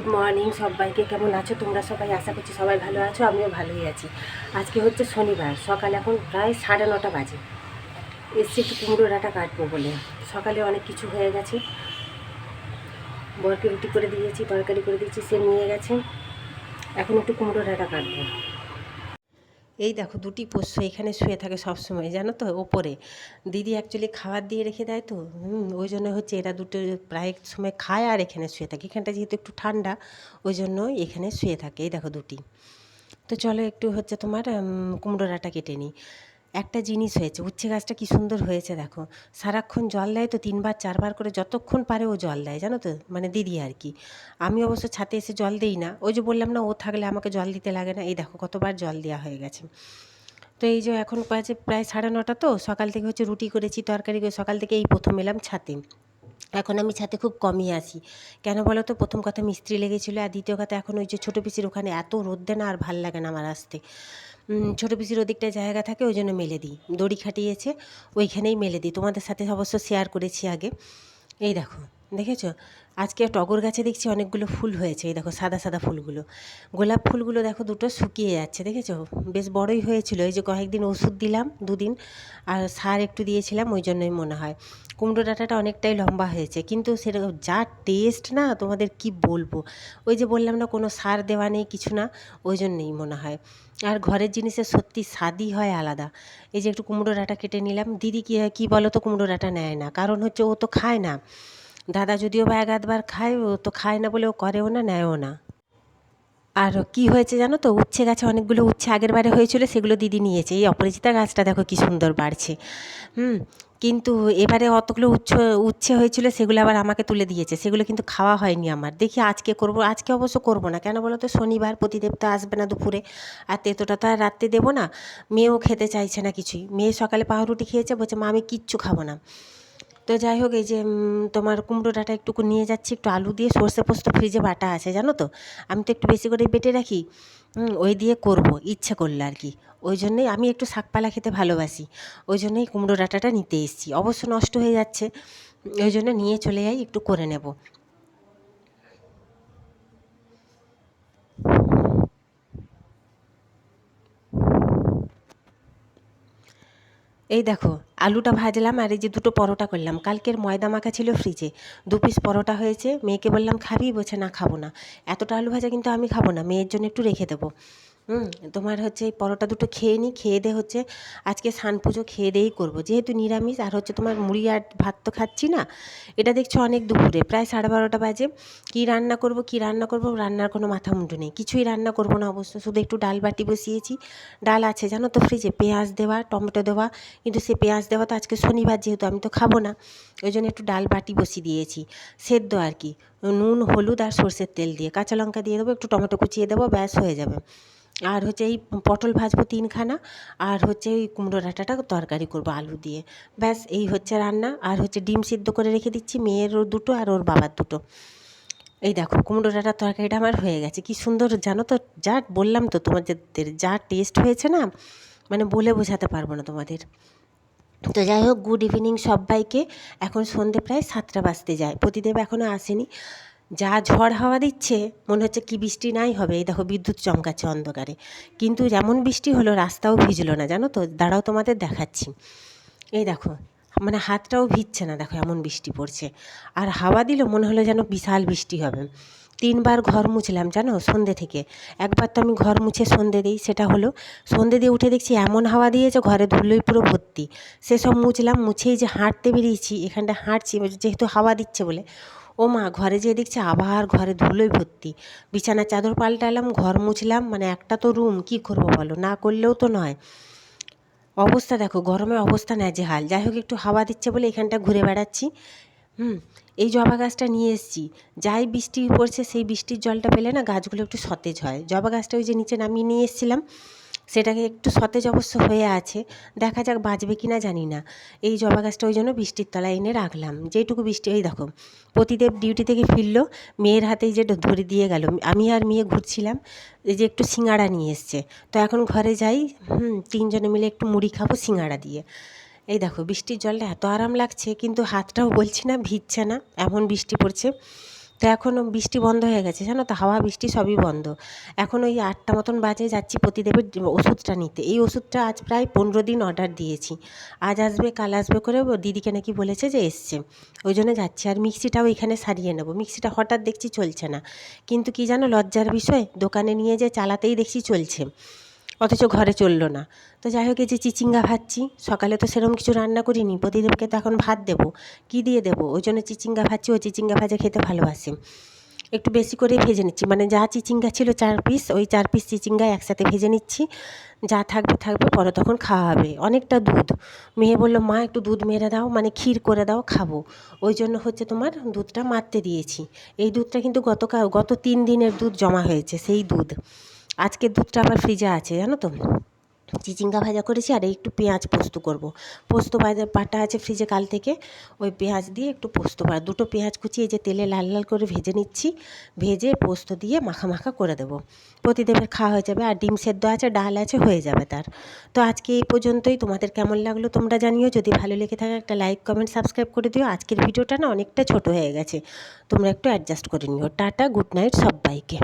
Good morning সবাইকে, কেমন আছো তোমরা সবাই? আশা করছি সবাই ভালো আছো, আমিও ভালোই আছি। আজকে হচ্ছে শনিবার, সকাল এখন প্রায় সাড়ে নটা বাজে। এসছি একটু কুমড়ো ডাঁটা কাটবো বলে। সকালে অনেক কিছু হয়ে গেছে। বরকে রুটি করে দিয়েছি, তরকারি করে দিয়েছি, সে নিয়ে গেছে। এখন একটু কুমড়ো ডাঁটা কাটবো। এই দেখো দুটি পোষ্য এখানে শুয়ে থাকে সব সময় জানো তো ওপরে। দিদি অ্যাকচুয়ালি খাবার দিয়ে রেখে দেয় তো ওই জন্য হচ্ছে এরা দুটো প্রায় সময় খায় আর এখানে শুয়ে থাকে। এখানটা যেহেতু একটু ঠান্ডা ওই জন্য এখানে শুয়ে থাকে এই দেখো দুটি। তো চলো একটু হচ্ছে তোমার উম, কুমড়ো ডাঁটা কেটে নিই। একটা জিনিস হয়েছে, উচ্ছে গাছটা কি সুন্দর হয়েছে দেখো। সারাক্ষণ জল দেয় তো তিনবার, চারবার করে যতক্ষণ পারে ও জল দেয়, জানো তো? মানে দিদি আর কি। আমি অবশ্য ছাতে এসে জল দিই না। ওই যে বললাম না, ও থাকলে আমাকে জল দিতে লাগে না। এই দেখো, কতবার জল দেওয়া হয়ে গেছে। তো এই যে এখন বাজে প্রায় সাড়ে নটা তো, সকাল থেকে হচ্ছে রুটি করেছি, তরকারি করে সকাল থেকে এই প্রথম এলাম ছাতে। এখন আমি ছাতে খুব কমই আসি কেন বলো তো প্রথম কথা মিস্ত্রি লেগেছিলো আর দ্বিতীয় কথা এখন ওই যে ছোটো পিসির ওখানে এত রোদ দেয় না আর ভালো লাগে না আমার আসতে। ছোটো পিসির ওদিকটা জায়গা থাকে ওই জন্য মেলে দিই। দড়ি খাটিয়েছে, ওইখানেই মেলে দিই। তোমাদের সাথে অবশ্য শেয়ার করেছি আগে। এই দেখো। দেখেছ? আজকে টগর গাছে দেখছি অনেকগুলো ফুল হয়েছে। এই দেখো, সাদা সাদা ফুলগুলো। গোলাপ ফুলগুলো দেখো, দুটো শুকিয়ে যাচ্ছে, দেখেছ? বেশ বড়ই হয়েছিল। এই যে কয়েকদিন ওষুধ দিলাম, দুদিন, আর সার একটু দিয়েছিলাম, ওই জন্যই মনে হয়। কুমড়ো ডাঁটাটা অনেকটাই লম্বা হয়েছে, কিন্তু সেরকম যা টেস্ট না, তোমাদের কি বলব? ওই যে বললাম না, কোনো সার দেওয়া নেই, কিছু না, ওই জন্যই মনে হয়। আর ঘরের জিনিসের সত্যি স্বাদই হয় আলাদা। এই যে একটু কুমড়ো ডাঁটা কেটে নিলাম। দিদি কী কী বলো তো কুমড়ো ডাঁটা নেয় না। কারণ হচ্ছে ও তো খায় না। দাদা যদিও বা এক আধবার খায়, ও তো খায় না বলে ও করেও না, নেয়ও না। আর কি হয়েছে জানো তো? উচ্ছে গাছে অনেকগুলো উচ্ছে আগের বারে হয়েছিল, সেগুলো দিদি নিয়েছে। এই অপরাজিতা গাছটা দেখো কি সুন্দর বাড়ছে। হুম, কিন্তু এবারে অতগুলো উচ্ছ, উচ্ছে হয়েছিল, সেগুলো আবার আমাকে তুলে দিয়েছে। সেগুলো কিন্তু খাওয়া হয়নি আমার। দেখি আজকে করব, আজকে অবশ্য করব না। কেন বলো তো? শনিবার, প্রতিদেব তো আসবে না দুপুরে। আর তেতোটা তো আর রাত্রে দেবো না। মেয়েও খেতে চাইছে না কিছুই। মেয়ে সকালে পাউরুটি খেয়েছে, বলছে, মা, আমি কিচ্ছু খাব না। তো যাই হোক, এই যে তোমার কুমড়ো ডাঁটা একটুকু নিয়ে যাচ্ছি, একটু আলু দিয়ে সর্ষে পোস্ত ফ্রিজে বাটা আছে, জানো তো? আমি তো একটু বেশি করে বেটে রাখি। ওই দিয়ে করব, ইচ্ছে করলে আর কি। ওই জন্যই আমি একটু শাকপালা খেতে ভালোবাসি। ওই জন্যই কুমড়ো ডাঁটাটা নিতে এসেছি। অবশ্য নষ্ট হয়ে যাচ্ছে। ওই জন্য নিয়ে চলে যাই, একটু করে নেব। এই দেখো আলুটা ভাজলাম আর এই যে দুটো পরোটা করলাম। কালকের ময়দা মাখা ছিল ফ্রিজে দু পিস পরোটা হয়েছে। মেয়েকে বললাম, খাবি? বলছে, না, খাব না। এতটা আলু ভাজা কিন্তু আমি খাব না। মেয়ের জন্য একটু রেখে দেবো। হুম। তোমার হচ্ছে এই পরোটা দুটো খেয়ে নিই খেয়ে দে হচ্ছে আজকে স্নান পুজো খেয়ে দিয়েই করব। যেহেতু নিরামিষ, আর হচ্ছে তোমার মুড়ি আর ভাত তো খাচ্ছি না, এটা দেখছ অনেক দুপুরে, প্রায় সাড়ে বারোটা বাজে। কী রান্না করব, কী রান্না করব, রান্নার কোনো মাথা মুন্ডু নেই। কিছুই রান্না করব না অবশ্য, শুধু একটু ডাল বাটি বসিয়েছি। ডাল আছে জানো তো ফ্রিজে পেঁয়াজ দেওয়া, টমেটো দেওয়া, কিন্তু সে পেঁয়াজ দেওয়া তো আজকে শনিবার যেহেতু আমি তো খাব না, ওই জন্য একটু ডাল বাটি বসিয়ে দিয়েছি। সেদ্ধ আর কি, নুন, হলুদ আর সর্ষের তেল দিয়ে, কাঁচা লঙ্কা দিয়ে দেবো, একটু টমেটো কুচিয়ে দেবো, ব্যাস হয়ে যাবে। আর হচ্ছে এই পটল ভাজবো তিনখানা, আর হচ্ছে এই কুমড়ো ডাঁটাটা তরকারি করব আলু দিয়ে। ব্যাস, এই হচ্ছে রান্না। আর হচ্ছে ডিম সিদ্ধ করে রেখে দিচ্ছি মেয়ের ওর দুটো আর ওর বাবার দুটো। এই দেখো, কুমড়ো ডাঁটার তরকারিটা আমার হয়ে গেছে। কি সুন্দর, জানো তো? যা বললাম তো তোমাদের, যা টেস্ট হয়েছে না মানে বলে বোঝাতে পারব না তোমাদের। তো যাই হোক গুড ইভিনিং সবাইকে। এখন সন্ধে প্রায় সাতটা বাজতে যায়। প্রতিদেব এখনও আসেনি। যা ঝড় হাওয়া দিচ্ছে, মনে হচ্ছে কি বৃষ্টি নাই হবে। এই দেখো বিদ্যুৎ চমকাচ্ছে অন্ধকারে। কিন্তু যেমন বৃষ্টি হলো, রাস্তাও ভিজলো না, জানো তো? দাঁড়াও তোমাদের দেখাচ্ছি। এই দেখো মানে হাতটাও ভিজছে না, দেখো এমন বৃষ্টি পড়ছে। আর হাওয়া দিল, মনে হলো যেন বিশাল বৃষ্টি হবে। তিনবার ঘর মুছলাম, জানো? সন্ধে থেকে। একবার তো আমি ঘর মুছে সন্ধে দিই, সেটা হলো, সন্ধে দিয়ে উঠে দেখছি এমন হাওয়া দিয়েছে, ঘরে ধুলোই পুরো ভর্তি। সেসব মুছলাম, মুছেই যে হাঁটতে বেরিয়েছি, এখানটা হাঁটছি, যেহেতু হাওয়া দিচ্ছে বলে। ও মা, ঘরে যেয়ে দেখছি আবার ঘরে ধুলোই ভর্তি। বিছানার চাদর পাল্টালাম, ঘর মুছলাম মানে একটা তো রুম কি করব বলো? না করলেও তো নয়। অবস্থা দেখো গরমে অবস্থা হাল যাই হোক, একটু হাওয়া দিচ্ছে বলে এখানটা ঘুরে বেড়াচ্ছি। হুম, এই জবা গাছটা নিয়ে এসেছি। যাই বৃষ্টি পড়ছে, সেই বৃষ্টির জলটা পেলে না গাছগুলো একটু সতেজ হয়। জবা গাছটা ওই যে নিচে নামিয়ে নিয়ে এসেছিলাম। সেটাকে একটু সতেজ অবশ্য হয়ে আছে, দেখা যাক বাঁচবে কি না জানি না। এই জবা গাছটা ওই জন্য বৃষ্টির তলায় এনে রাখলাম। যেটুকু বৃষ্টি ওই দেখো, প্রতিদেব ডিউটি থেকে ফিরলো, মেয়ের হাতেই যে ধরে দিয়ে গেল। আমি আর মেয়ে ঘুরছিলাম, এই যে একটু সিঙ্গাড়া নিয়ে এসছে। তো এখন ঘরে যাই, হুম, তিনজনে মিলে একটু মুড়ি খাব সিঙাড়া দিয়ে। এই দেখো, বৃষ্টির জলটা এত আরাম লাগছে, কিন্তু হাতটাও বলছি না, ভিজছে না, এমন বৃষ্টি পড়ছে। তো এখন বৃষ্টি বন্ধ হয়ে গেছে, জানো তো? হাওয়া, বৃষ্টি সবই বন্ধ। এখন ওই আটটা মতন বাজে যাচ্ছি প্রতিদেবের ওষুধটা নিতে। এই ওষুধটা আজ প্রায় পনেরো দিন অর্ডার দিয়েছি। আজ আসবে, কাল আসবে করে দিদিকে নাকি বলেছে যে এসছে। ওই জন্য যাচ্ছি। আর মিক্সিটাও এখানে সারিয়ে নেব। মিক্সিটা হঠাৎ দেখছি চলছে না। কিন্তু কি জানো লজ্জার বিষয়? দোকানে নিয়ে যে চালাতেই দেখছি চলছে। অথচ ঘরে চলল না। তো যাই হোক, এই যে চিচিঙ্গা ভাজছি, সকালে তো সেরকম কিছু রান্না করিনি প্রতিদেবকে তো এখন ভাত দেবো। কী দিয়ে দেবো? ওই জন্য চিচিঙ্গা ভাজছি, ও চিচিঙ্গা ভাজা খেতে ভালোবাসে। একটু বেশি করে ভেজে নিচ্ছি মানে যা চিচিঙ্গা ছিল চার পিস ওই চার পিস চিচিঙ্গা একসাথে ভেজে নিচ্ছি। যা থাকবে থাকবে, পরে তখন খাওয়া হবে। অনেকটা দুধ। মেয়ে বলল, মা, একটু দুধ মেরে দাও মানে ক্ষীর করে দাও, খাব। ওই জন্য হচ্ছে তোমার দুধটা মারতে দিয়েছি। এই দুধটা কিন্তু গতকাল, গত তিন দিনের দুধ জমা হয়েছে, সেই দুধ। আজকের দুধটা আবার ফ্রিজে আছে, জানো তো? চিচিঙ্গা ভাজা করেছি আর একটু পেঁয়াজ পোস্ত করব। পোস্ত ভাজা পাটা আছে ফ্রিজে কাল থেকে, ওই পেঁয়াজ দিয়ে একটু পোস্ত বা দুটো পেঁয়াজ কুচিয়ে যে তেলে লাল লাল করে ভেজে নিচ্ছি, ভেজে পোস্ত দিয়ে মাখা মাখা করে দেবো। প্রতিদেবের খাওয়া হয়ে যাবে আর ডিম সেদ্ধ আছে, ডাল আছে, হয়ে যাবে তার। তো আজকে এই পর্যন্তই। তোমাদের কেমন লাগল তোমরা জানিও। যদি ভালো লেগে থাকে একটা লাইক কমেন্ট সাবস্ক্রাইব করে দিও। আজকের ভিডিওটা না অনেকটা ছোট হয়ে গেছে। তোমরা একটু অ্যাডজাস্ট করে নিও। টাটা গুড নাইট সবাইকে।